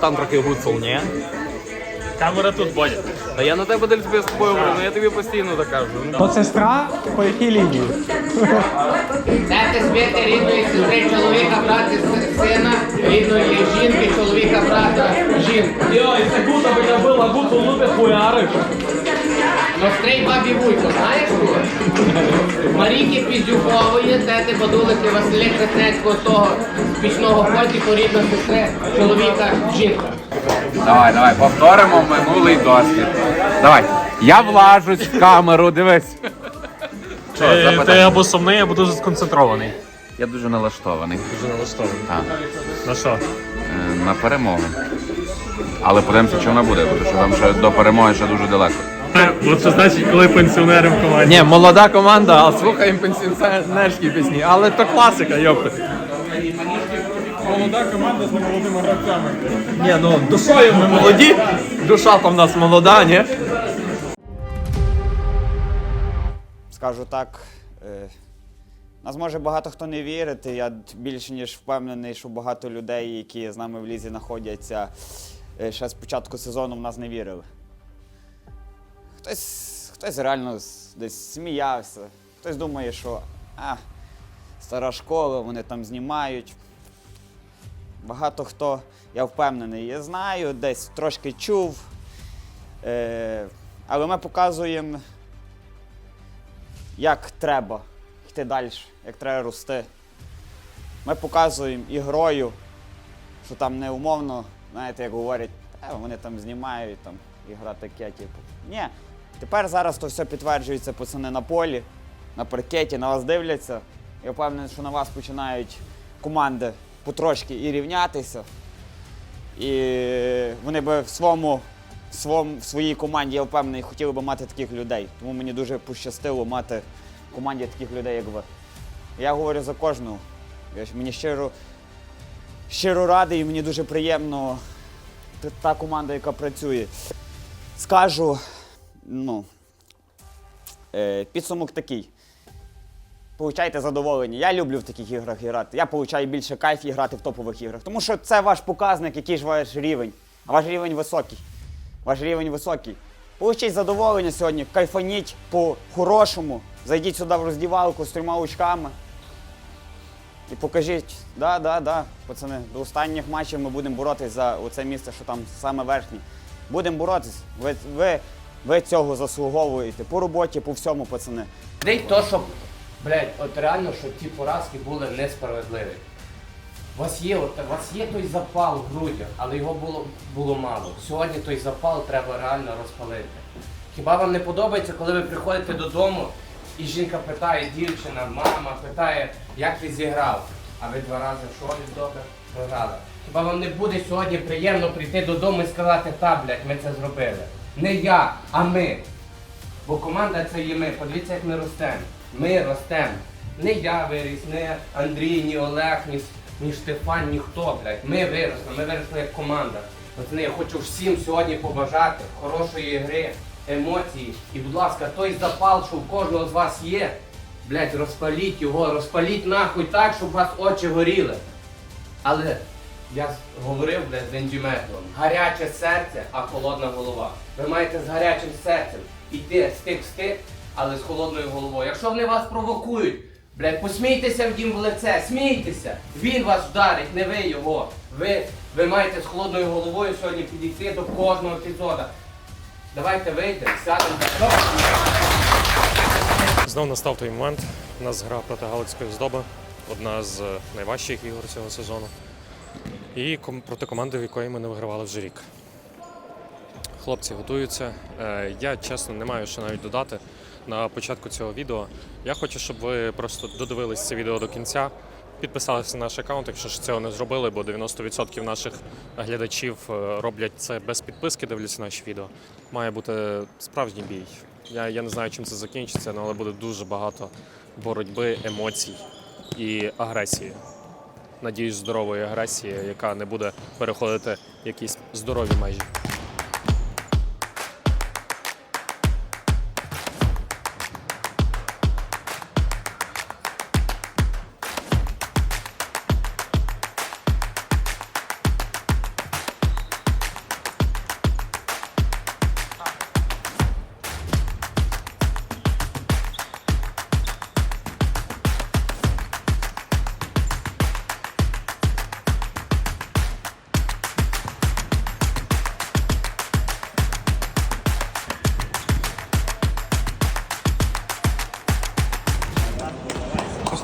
капітан трохи гуцул, ні? Камера тут Бодя. Та я на тебе дельфі з тобою говорю, ну я тобі постійно так кажу. То сестра по якій лінії? Дайте звідти рідної сестри, чоловіка, брати, сина, рідної жінки, чоловіка, брата, жінки. Йой, це гута би була, гуту лупи хуяриш. Мострий бабі Вуйко, знаєш кого? Марійки Піздюкової, тети Бадулики Василя Краснецького, того пічного потіку, рідної сестри, чоловіка, жінка. Давай, давай, повторимо минулий досвід. Давай. Я влажусь в камеру, дивись. Що, Ти, ти запитай? або сумний, або дуже сконцентрований. Я дуже налаштований. Дуже налаштований. Так. На що? Е, На перемогу. Але подивимося, чи вона буде, тому що там ще до перемоги ще дуже далеко. От що значить, коли пенсіонери в команді. Ні, молода команда, а слухаємо пенсіонерські пісні, але то класика, йопти. Молода команда з молодими гравцями. Ні, ну душою ми молоді, душа там в нас молода, ні? Скажу так. Е, нас може багато хто не вірити. Я більше ніж впевнений, що багато людей, які з нами в лізі знаходяться, е, ще з початку сезону в нас не вірили. Хтось, хтось реально десь сміявся, хтось думає, що а, стара школа, вони там знімають. Багато хто, я впевнений, я знаю, десь трошки чув. Е, але ми показуємо як треба йти далі, як треба рости. Ми показуємо ігрою, що там не умовно, знаєте, як говорять, «Та, вони там знімають, там ігра таке, типу. Ні. Тепер зараз то все підтверджується пацани на полі, на паркеті, на вас дивляться. Я впевнений, що на вас починають команди потрошки і рівнятися. І вони би в своєму, в в своїй команді, я впевнений, хотіли би мати таких людей. Тому мені дуже пощастило мати в команді таких людей, як ви. Я говорю за кожного. Мені щиро, щиро радий, і мені дуже приємно та- та команда, яка працює. Скажу, ну, е, підсумок такий. Получайте задоволення. Я люблю в таких іграх грати. Я получаю більше кайф і грати в топових іграх. Тому що це ваш показник, який ж ваш рівень. А ваш рівень високий. Ваш рівень високий. Получіть задоволення сьогодні, кайфаніть по-хорошому. Зайдіть сюди в роздівалку з трьома очками. І покажіть, да, да, да, пацани, до останніх матчів ми будемо боротись за оце місце, що там саме верхнє. Будемо боротись. Ви, ви, ви цього заслуговуєте по роботі, по всьому, пацани. Дай то, щоб, блядь, от реально, щоб ті поразки були несправедливі. У вас є, от, у вас є той запал в грудях, але його було, було мало. Сьогодні той запал треба реально розпалити. Хіба вам не подобається, коли ви приходите додому і жінка питає, дівчина, мама питає, як ти зіграв? А ви два рази що від добре програли? Хіба вам не буде сьогодні приємно прийти додому і сказати, та, блядь, ми це зробили? Не я, а ми. Бо команда це є ми. Подивіться, як ми ростемо. Ми ростемо. Не я виріс, не Андрій, ні Олег, ні, ні Штефан, ніхто, блядь. Ми виросли, ми виросли як команда. Пацани, я хочу всім сьогодні побажати хорошої гри, емоції. І, будь ласка, той запал, що в кожного з вас є, блядь, розпаліть його, розпаліть нахуй так, щоб у вас очі горіли. Але я говорив блядь, з Енджіметом, гаряче серце, а холодна голова. Ви маєте з гарячим серцем іти стик в стик, але з холодною головою. Якщо вони вас провокують, блядь, посмійтеся в дім в лице, смійтеся. Він вас вдарить, не ви його. Ви, ви маєте з холодною головою сьогодні підійти до кожного епізоду. Давайте вийдемо, сядемо. Знов настав той момент. У нас гра проти Галицької здоби. Одна з е, найважчих ігор цього сезону. І проти команди, в якої ми не вигравали вже рік. Хлопці готуються. Е, Я чесно не маю що навіть додати на початку цього відео. Я хочу, щоб ви просто додивились це відео до кінця, підписалися на наш аккаунт, якщо ж цього не зробили, бо 90% наших глядачів е, роблять це без підписки, дивляться наші відео. Має бути справжній бій. Я, я не знаю, чим це закінчиться, але буде дуже багато боротьби, емоцій і агресії. Надіюсь, здорової агресії, яка не буде переходити якісь здорові межі.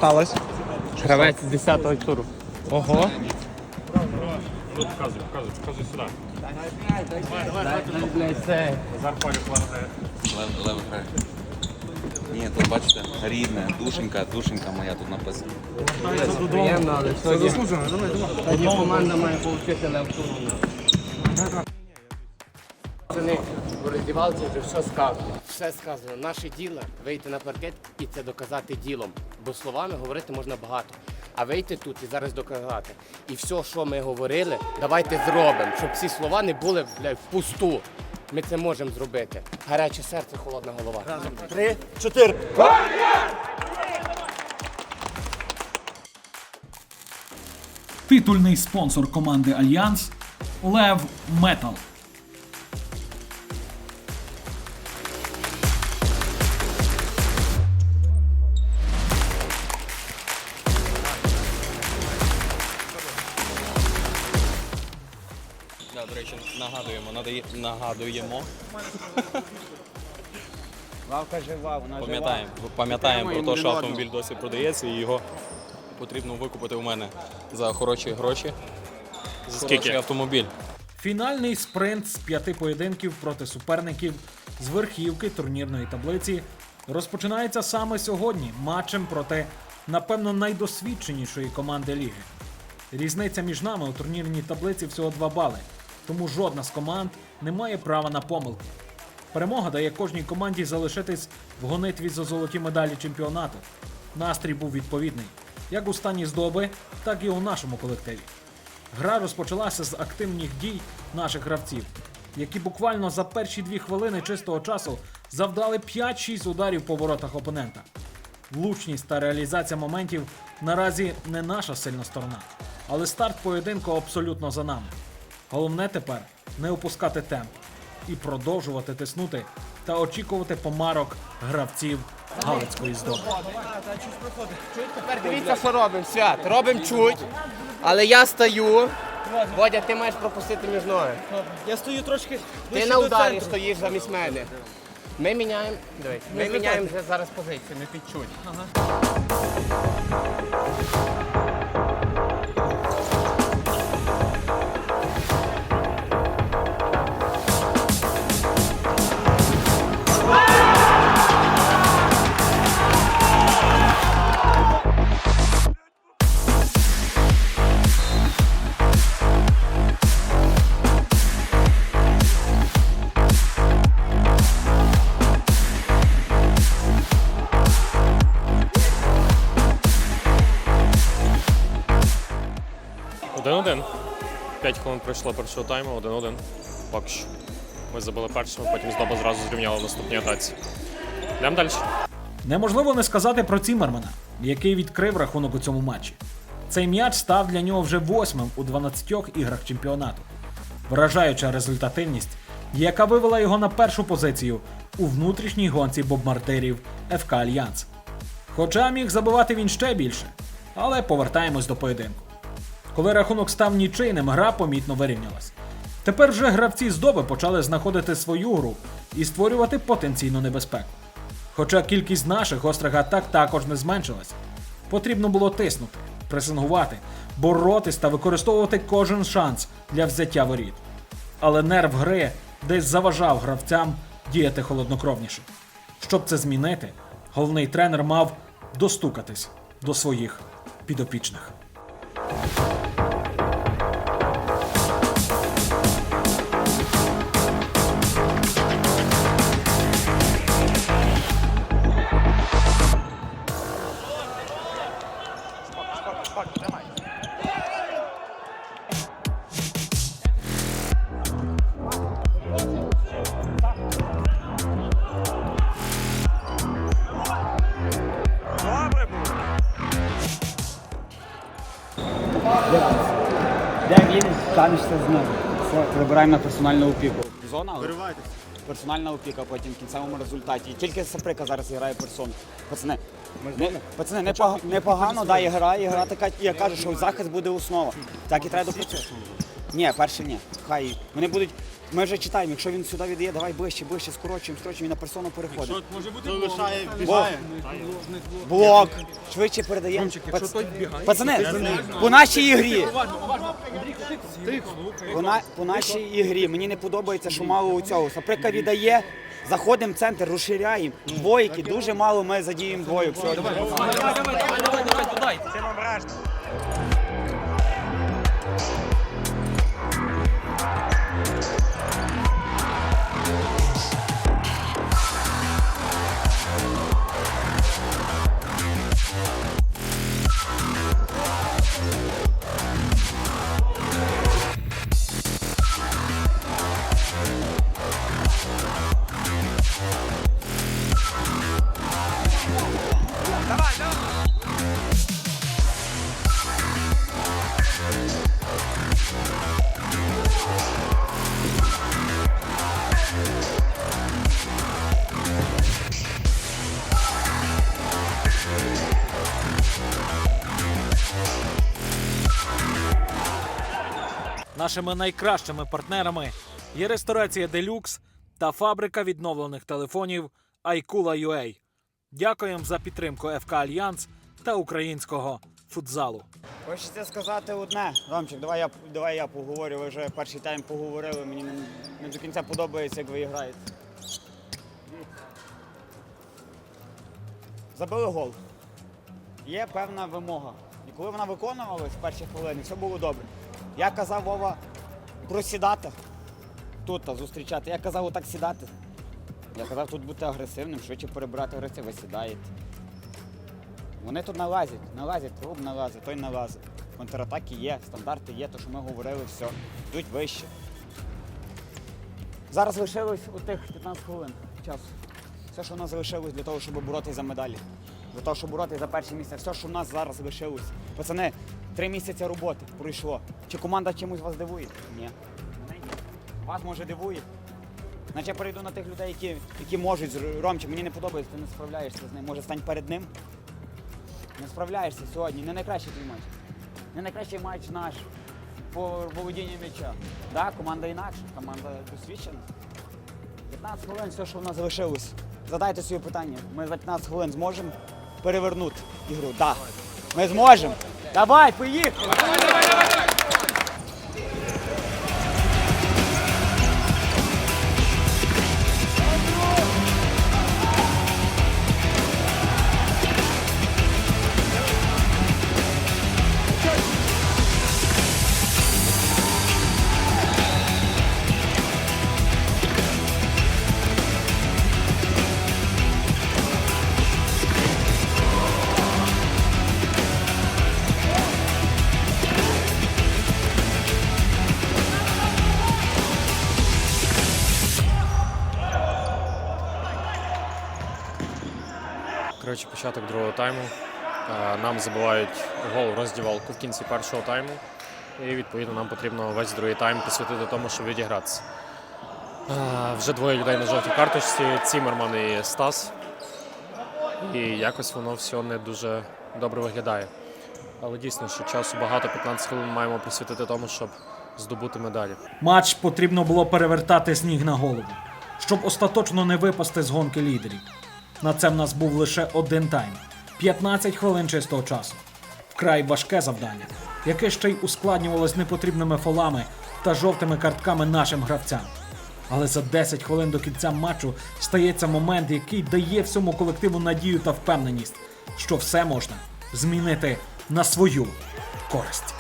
Сталося? Гравець 10-го туру. Ого. Показуй, показуй, показуй сюди. Лев грає. Ні, тут бачите, рідне, душенька, душенька моя тут написана. Приємно, але це заслужено. Тоді команда має отримати левтуру. Пацани, у роздівалці вже все сказано. Все сказано. Наше діло вийти на паркет і це доказати ділом. Бо словами говорити можна багато. А вийти тут і зараз доказати. І все, що ми говорили, давайте зробимо, щоб ці слова не були блядь, впусту. Ми це можемо зробити. Гаряче серце, холодна голова. Три, чотири. Титульний спонсор команди Альянс Лев Метал. Речі, нагадуємо, надає, нагадуємо, Лавка жива, вона пам'ятаємо, пам'ятаємо про те, що автомобіль досі продається і його потрібно викупити у мене за хороші гроші. За скільки? автомобіль. Фінальний спринт з п'яти поєдинків проти суперників з верхівки турнірної таблиці розпочинається саме сьогодні матчем проти, напевно, найдосвідченішої команди ліги. Різниця між нами у турнірній таблиці всього 2 бали, тому жодна з команд не має права на помилку. Перемога дає кожній команді залишитись в гонитві за золоті медалі чемпіонату. Настрій був відповідний, як у стані здоби, так і у нашому колективі. Гра розпочалася з активних дій наших гравців, які буквально за перші дві хвилини чистого часу завдали 5-6 ударів по воротах опонента. Влучність та реалізація моментів наразі не наша сильна сторона, але старт поєдинку абсолютно за нами. Головне тепер не опускати темп і продовжувати тиснути та очікувати помарок гравців Галицької здоби. Тепер дивіться, що робимо, свят. Робимо чуть, але я стою. Водя, ти маєш пропустити між ноги. Я стою трошки. Ти на ударі стоїш замість мене. Ми міняємо. Дивись, ми міняємо вже зараз позицію, ми під чуть. Хвилин пройшло першого тайму, один-один. Поки що. Ми забили першими, потім здоба зразу зрівняла в наступній атаці. Йдемо далі. Неможливо не сказати про Цімермана, який відкрив рахунок у цьому матчі. Цей м'яч став для нього вже восьмим у 12 іграх чемпіонату. Вражаюча результативність, яка вивела його на першу позицію у внутрішній гонці бомбардирів ФК Альянс. Хоча міг забивати він ще більше, але повертаємось до поєдинку. Коли рахунок став нічийним, гра помітно вирівнялась. Тепер вже гравці здоби почали знаходити свою гру і створювати потенційну небезпеку. Хоча кількість наших гострих атак також не зменшилась. Потрібно було тиснути, пресингувати, боротись та використовувати кожен шанс для взяття воріт. Але нерв гри десь заважав гравцям діяти холоднокровніше. Щоб це змінити, головний тренер мав достукатись до своїх підопічних. Thank you. Все, вибираємо на персональну опіку. Зона? Виривайтесь. Персональна опіка потім в кінцевому результаті. Тільки Саприка зараз грає персон. Пацани, не, пацани, непогано, непогано да, і грає, і гра така, я кажу, що захист буде основа. Так і треба допустити. Ні, перше ні. Хай вони будуть. Ми вже читаємо, якщо він сюди віддає, давай ближче, ближче, скорочуємо, скорочуємо, він на персону переходить. Залишає, Бо- Блок. Швидше передаємо. Пац- Пацани, по нашій ігрі. По, на, по нашій ігрі. Мені не подобається, що мало у цього. Саприка віддає, заходимо в центр, розширяємо. Двойки, дуже мало ми задіємо двойок сьогодні. Нашими найкращими партнерами є ресторація Делюкс та фабрика відновлених телефонів iCoola.ua. Дякуємо за підтримку ФК Альянс та українського футзалу. Хочеться сказати одне. Ромчик, давай я, давай я поговорю. Ви вже перший тайм поговорили. Мені не, до кінця подобається, як ви граєте. Забили гол. Є певна вимога. І коли вона виконувалась в перші хвилини, все було добре. Я казав Вова просідати тут зустрічати. Я казав отак сідати. Я казав тут бути агресивним, швидше перебирати гравців, ви сідаєте. Вони тут налазять, налазять, клуб налазить, той налазить. Контратаки є, стандарти є, то що ми говорили, все. Йдуть вище. Зараз лишилось у тих 15 хвилин часу. Все, що в нас залишилось для того, щоб боротися за медалі. Для того, щоб боротися за перше місце. Все, що в нас зараз лишилось. Пацани, три місяці роботи пройшло. Чи команда чимось вас дивує? Ні. Вас може дивує. Значить я перейду на тих людей, які, які можуть. Ромчик, мені не подобається, ти не справляєшся з ним. Може стань перед ним. Не справляєшся сьогодні. Не найкращий твій матч. Не найкращий матч наш по володінню м'яча. Да, команда інакша, команда досвідчена. 15 хвилин все, що в нас залишилось. Задайте собі питання. Ми за 15 хвилин зможемо перевернути ігру. Да. Ми зможемо. Давай, поїхали! Коротше, тайму. Е, Нам забивають гол роздівалку в кінці першого тайму. І відповідно нам потрібно весь другий тайм посвятити тому, щоб відігратися. Е, Вже двоє людей на жовтій карточці, Цімерман і Стас. І якось воно все не дуже добре виглядає. Але дійсно, що часу багато, 15 хвилин маємо присвятити тому, щоб здобути медалі. Матч потрібно було перевертати з ніг на голову, щоб остаточно не випасти з гонки лідерів. На це в нас був лише один тайм 15 хвилин чистого часу. Вкрай важке завдання, яке ще й ускладнювалось непотрібними фолами та жовтими картками нашим гравцям. Але за 10 хвилин до кінця матчу стається момент, який дає всьому колективу надію та впевненість, що все можна змінити на свою користь.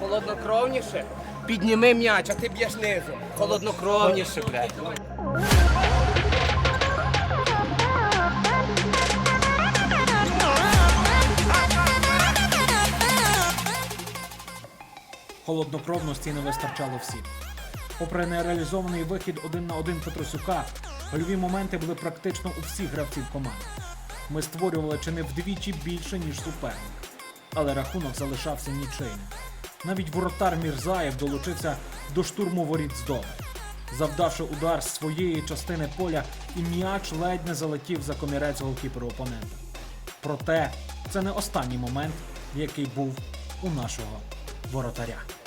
Холоднокровніше. Підніми м'яч, а ти б'єш низу. Холоднокровніше, блядь. Холоднокровності не вистачало всім. Попри нереалізований вихід один на один Петросюка, гольові моменти були практично у всіх гравців команди. Ми створювали чи не вдвічі більше, ніж суперник. Але рахунок залишався нічийним. Навіть воротар Мірзаєв долучився до штурму воріт з доми. Завдавши удар з своєї частини поля, і м'яч ледь не залетів за комірець голкіперу опонента. Проте це не останній момент, який був у нашого воротаря.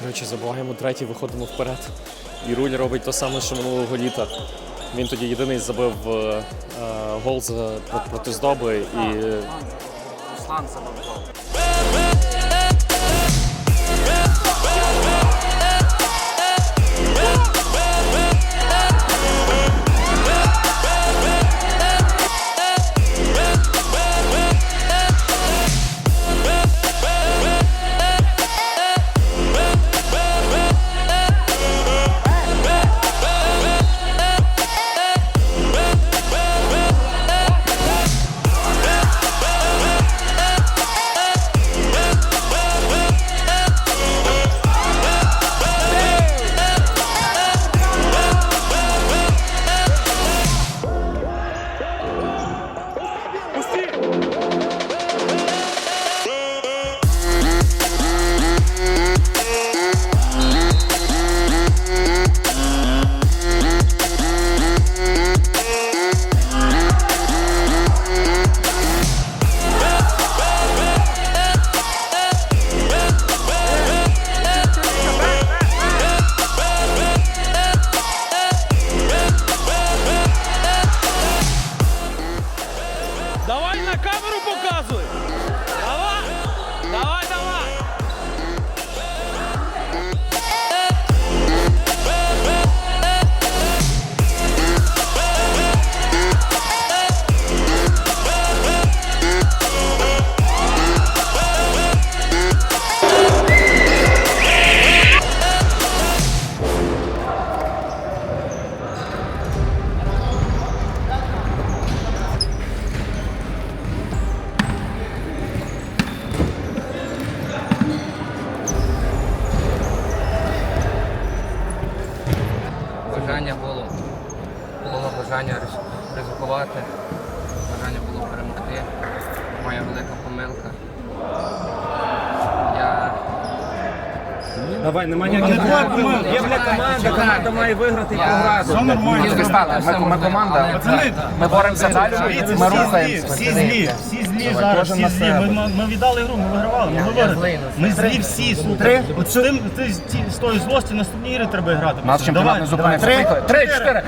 Коротше, забуваємо третій, виходимо вперед. І руль робить те саме, що минулого літа. Він тоді єдиний забив е, е, гол за, проти здоби і. Давай Є бля команда, команда має виграти і програти. Все нормально. Ми, ми команда. Ми боремося далі. Ми рухаємося. Всі злі, всі злі зараз, всі злі. Ми, ми, ми віддали гру, ми вигравали, ми говорили. Ми злі всі. От з, тим, ти, з, ті- з тої злості наступні ігри треба грати. Наш чемпіонат не зупиниться. Три, Три, чотири.